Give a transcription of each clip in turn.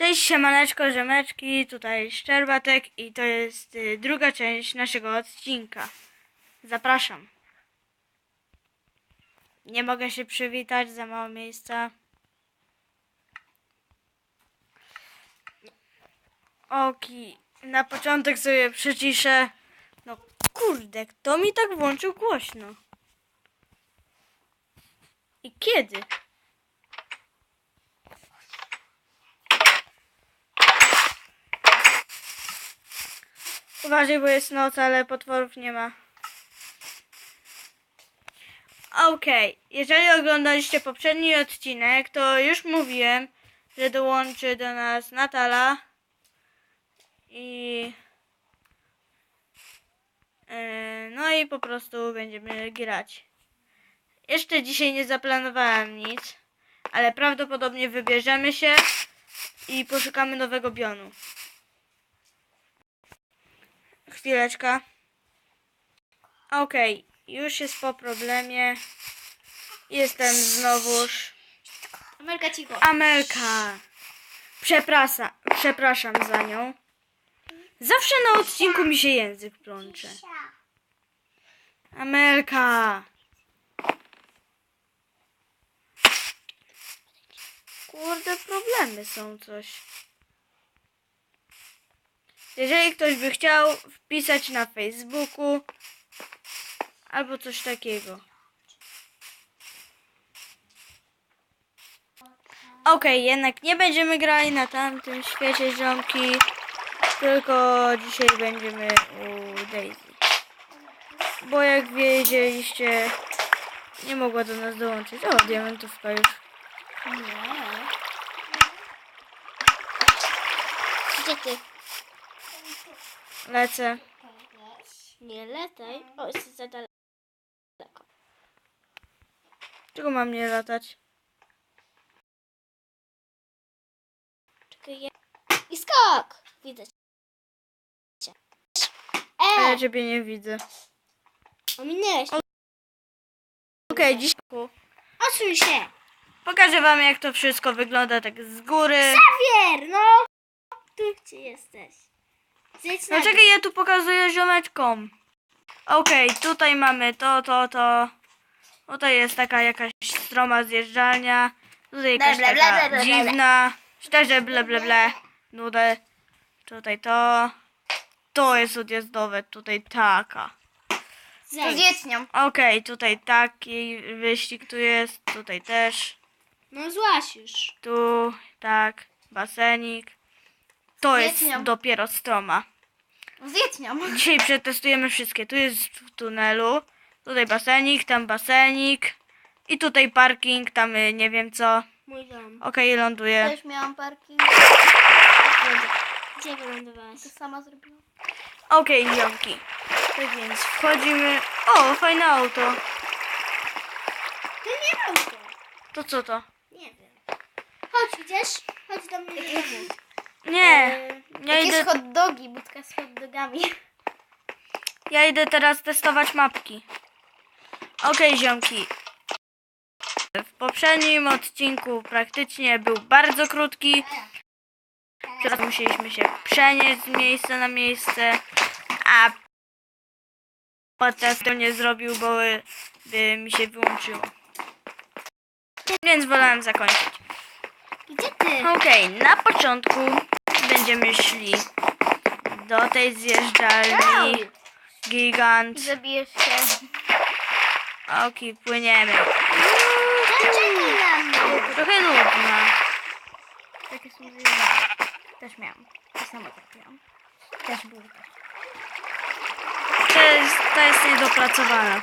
Cześć, siemaneczko, rzemeczki, tutaj Szczerbatek i to jest y, druga część naszego odcinka. Zapraszam. Nie mogę się przywitać, za mało miejsca. Oki, na początek sobie przyciszę. No kurde, kto mi tak włączył głośno? I kiedy? Uważaj, bo jest noc, ale potworów nie ma. Okej, jeżeli oglądaliście poprzedni odcinek, to już mówiłem, że dołączy do nas Natala i e, no i po prostu będziemy grać. Jeszcze dzisiaj nie zaplanowałem nic, ale prawdopodobnie wybierzemy się i poszukamy nowego bionu. Chwileczka. Okej, już jest po problemie. Jestem znowuż. Amelka cicho. Amelka. Przepraszam, przepraszam za nią. Zawsze na odcinku mi się język plącze. Amelka. Kurde, problemy są coś. Jeżeli ktoś by chciał wpisać na Facebooku albo coś takiego. Okej, jednak nie będziemy grali na tamtym świecie ziomki, tylko dzisiaj będziemy u Daisy. Bo jak wiedzieliście, nie mogła do nas dołączyć. O, diamentówka już. Nie. Gdzie? Lecę. Nie letaj. O, jest za daleko. Czego mam nie latać? Czekaj, ja... I skok! Widzę cię. A ja E! ciebie nie widzę. Ominęłeś. Okej, dziś Odsuń się! pokażę wam jak to wszystko wygląda tak z góry. Javier, no! Tu gdzie jesteś? Zejdź na No czekaj, ja tu pokazuję ziomeczkom. Okej, tutaj mamy to, to, to. Tutaj jest taka jakaś stroma zjeżdżalnia. Tutaj jakaś Ble, ble, ble, taka ble, ble, ble. dziwna. Szczerze, ble, ble, ble. Nudę. Tutaj to. To jest odjazdowe, tutaj taka. Zejdź. Zjedź nią. Okej, tutaj taki wyścig tu jest, tutaj też. No złaś już. Tu, tak, basenik. To jest nią. dopiero stroma. Zjedź nią. Dzisiaj przetestujemy wszystkie. Tu jest w tunelu. Tutaj basenik, tam basenik. I tutaj parking, tam y, nie wiem co. Mój dom. Okej, ląduję. Też miałam parking. Gdzie wylądowałaś? To sama zrobiłam. Okej, ziomki. Tak więc wchodzimy. O, fajne auto. To nie auto. To co to? Nie wiem. Chodź, idziesz? Chodź do mnie do domu. Nie. Ja Jakieś idę, hot dogi, budka z hot dogami. ja idę teraz testować mapki. Okej, ziomki. W poprzednim odcinku praktycznie był bardzo krótki. Teraz musieliśmy się przenieść z miejsca na miejsce, a podcast to nie zrobił, bo by, by mi się wyłączyło. Więc wolałem zakończyć. Gdzie ty? Okej, na początku będziemy szli do tej zjeżdżalni. Gigant. Zabijesz się. Okej, płyniemy. Czekaj na mnie. Trochę nudna. Takie są Też miałam. To samo tak miałam. Też burka. To jest, to jest niedopracowane.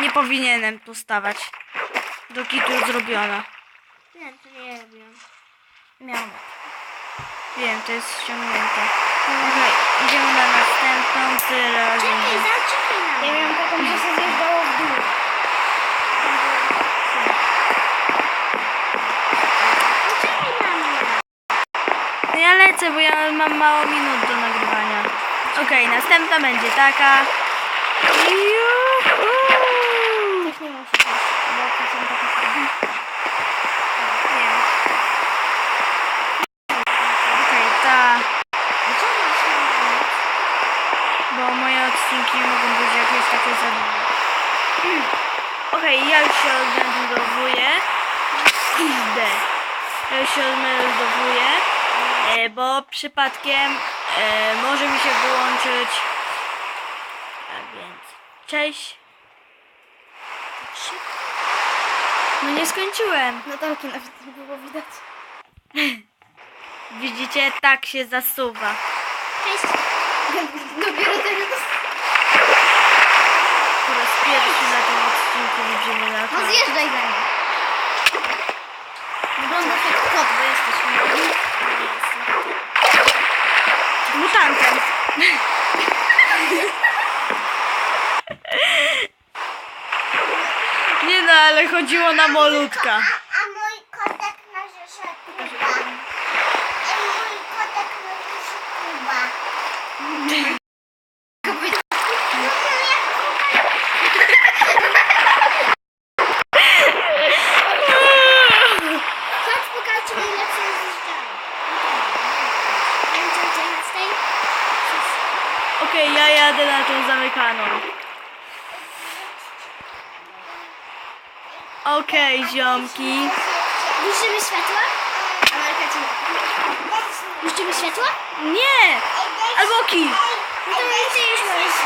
Nie powinienem tu stawać. Dopóki tu zrobiona. Nie, to nie robiłam. Miałam. Wiem, to jest ściągnięte. Okej, idziemy na następną tyle razy. Czekaj, zaczekaj na mnie. Ja miałam taką, że się zjeżdżało w dół. Poczekaj na mnie. No ja lecę, bo ja mam mało minut do nagrywania. Okej, następna będzie taka. Juhu! Też nie musisz, bo to są takie same. Wiem. Już się odmeldowuję. XD. Ja już się odmeldowuję, e, bo przypadkiem e, może mi się wyłączyć. A więc, cześć. No nie skończyłem. No to nawet nie było widać. Widzicie, tak się zasuwa. Cześć. Dopiero teraz. Pierwszy na tym odcinku widzimy na No zjeżdżaj za mnie. Wyglądasz jak kot, bo jesteś mutantem. Nie no, ale chodziło na molutka. A mój kotek nazywa się Kuba. I mój kotek nazywa się Kuba. Chodź, pokażę mi lepsze zjeżdżanie. Będziemy jechać z tej? Jadę na tą zamykaną. Okej, ziomki. Włączymy światła? Ci... Włączymy światła? Nie! Albo ki! No to ty już możesz.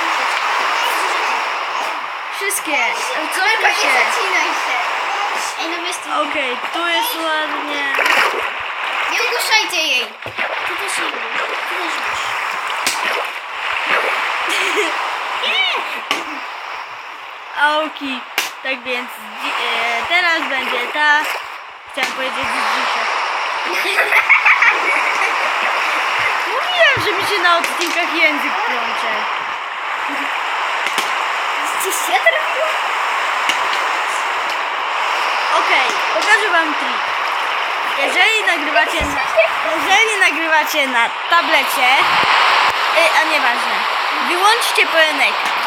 Wszystkie. Nie się. Ej, no? Okej, tu jest ładnie. Nie ogłuszajcie jej. Ty też nie Ty też już. Oki. Tak więc e, teraz będzie ta. Chciałam powiedzieć dzisiaj. Mówiłem, że mi się na odcinkach język plącze. Ci się trafiło? Okej, pokażę wam trik. Jeżeli nagrywacie na, jeżeli nagrywacie na tablecie, y, a nieważne, wyłączcie pełen ekran.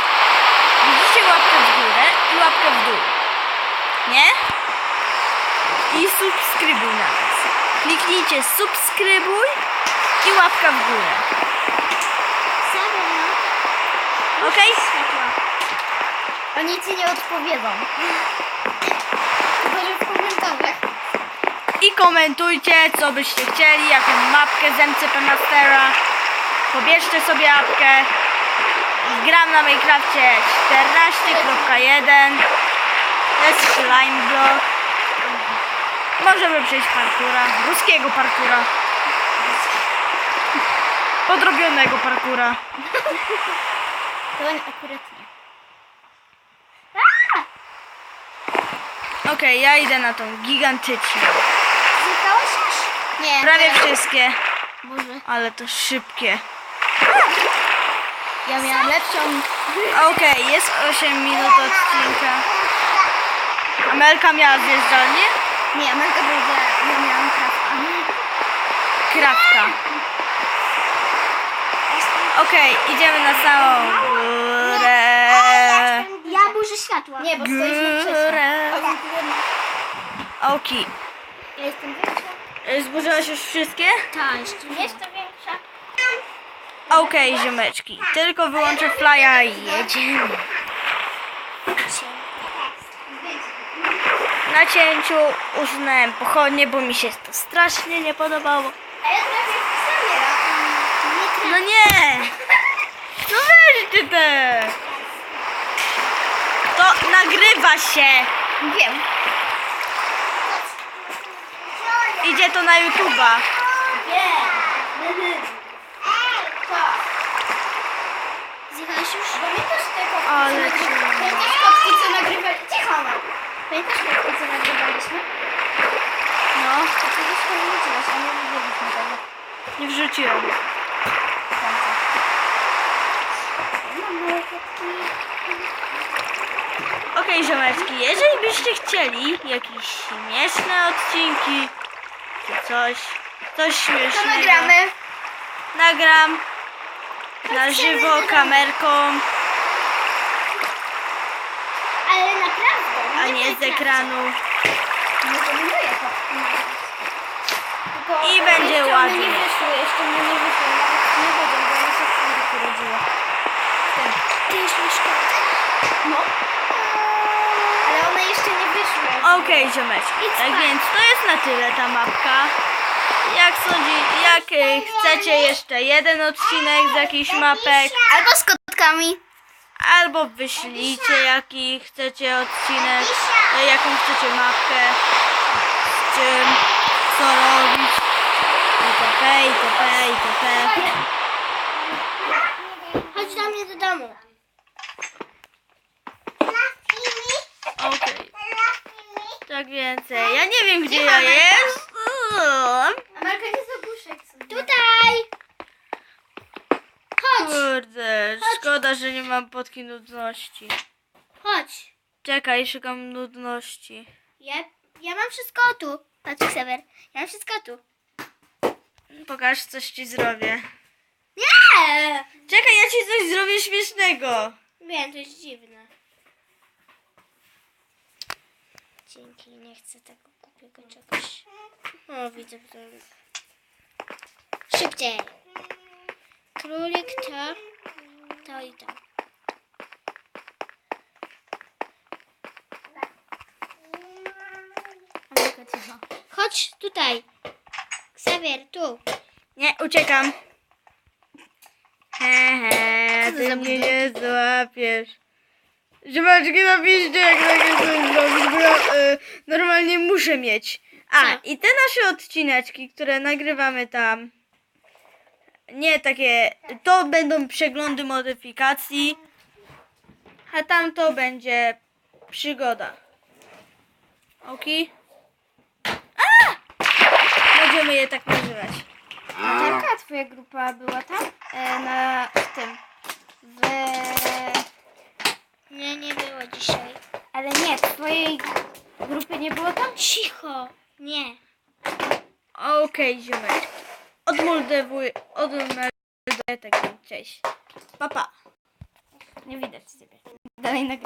Widzicie łapkę w górę i łapkę w dół. Nie? I subskrybuj napis. Kliknijcie subskrybuj i łapka w górę. Okej? Światła. Oni ci nie odpowiedzą. Chyba, że w komentarzach. I komentujcie, co byście chcieli, jaką mapkę z MCP Mastera. Pobierzcie sobie apkę. Gram na Minecrafcie 14.1. To jest slime block. Możemy przejść parkura, ruskiego parkura. Podrobionego parkura. To akurat nie. Okej, ja idę na tą gigantyczną. Zjechałeś już? Nie. Prawie wszystkie, Boże. ale to szybkie. Ja miałam lepszą. Okej, jest 8 minut odcinka. Amelka miała zjeżdżalnię? Nie, Amelka powiedziała, ja miałam krafta. Krafta. Okej, idziemy na samą górę. Ja burzę światła. Nie, bo stoisz na Górę. Oki. Ja jestem większa. Zburzyłaś już wszystkie? Tak, jeszcze Jeszcze Okej, ziomeczki. Tylko wyłączę flya i jedziemy. Na cięciu usunąłem pochodnie, bo mi się to strasznie nie podobało. Nie No nie! No weźcie te! To nagrywa się! Wiem. Idzie to na YouTube'a. Wiem. Zjechałeś już? Pamiętasz Ale nagry- Pamiętasz kotki, co nagrywaliśmy? Cicho no. Pamiętasz kotki, co nagrywaliśmy? No, To kiedyś to wróciłaś, a nie widzieliśmy tego. nie wrzuciłem. końca. Mam małe kotki. Okej, ziomeczki, jeżeli byście chcieli jakieś śmieszne odcinki, czy coś, coś To śmiesznego, nagramy. nagram na żywo kamerką, Ale naprawdę. A nie z ekranu. Tylko I będzie ładnie. nie wyszły, jeszcze one nie. Nawet nie będą, bo one się w chwili urodziło. Ty już? No. Ale one jeszcze nie wyszły. Okej, ziomeczki. Idź Tak więc to jest na tyle ta mapka. Jak sądzi, jak chcecie jeszcze jeden odcinek z jakichś mapek, Albo z kotkami. Albo wyślijcie jaki chcecie odcinek, e, jaką chcecie mapkę, z czym, co robić, itp., itp., itp. Chodź do mnie do domu. Okej, tak więcej. Ja nie wiem, gdzie ja jestem. Amelka nie zagłuszaj Tutaj. Chodź, Kurde, szkoda, że nie mam podki nudności. chodź. Czekaj, szukam nudności. Ja, ja mam wszystko tu. Patrz, Ksewer. Ja mam wszystko tu. Pokaż, coś ci zrobię. Nie! Czekaj, ja ci coś zrobię śmiesznego. Wiem, to jest dziwne. Dzięki, nie chcę tego głupiego czegoś. O, widzę to. Szybciej. Królik to, to i to. Amelka, cicho. Chodź tutaj. Ksawier, tu. Nie, uciekam. Hehe, Co ty za mnie nie złapiesz. Ziomeczki, napiszcie, jak takie coś zrobić, bo ja y, normalnie muszę mieć. A, Co? i te nasze odcineczki, które nagrywamy tam, nie takie, to będą przeglądy modyfikacji, a tam to będzie przygoda. Oki? A! Będziemy je tak nazywać. Jaka twoja grupa była tam? E, na w tym. W... Nie, nie było dzisiaj. Ale nie, twojej grupy nie było tam? Cicho. Nie. Okej, ziomeczki. Odmoldowuję, odmelduję, tak więc cześć. Pa, pa. Nie widać ciebie. Dalej nagrywam.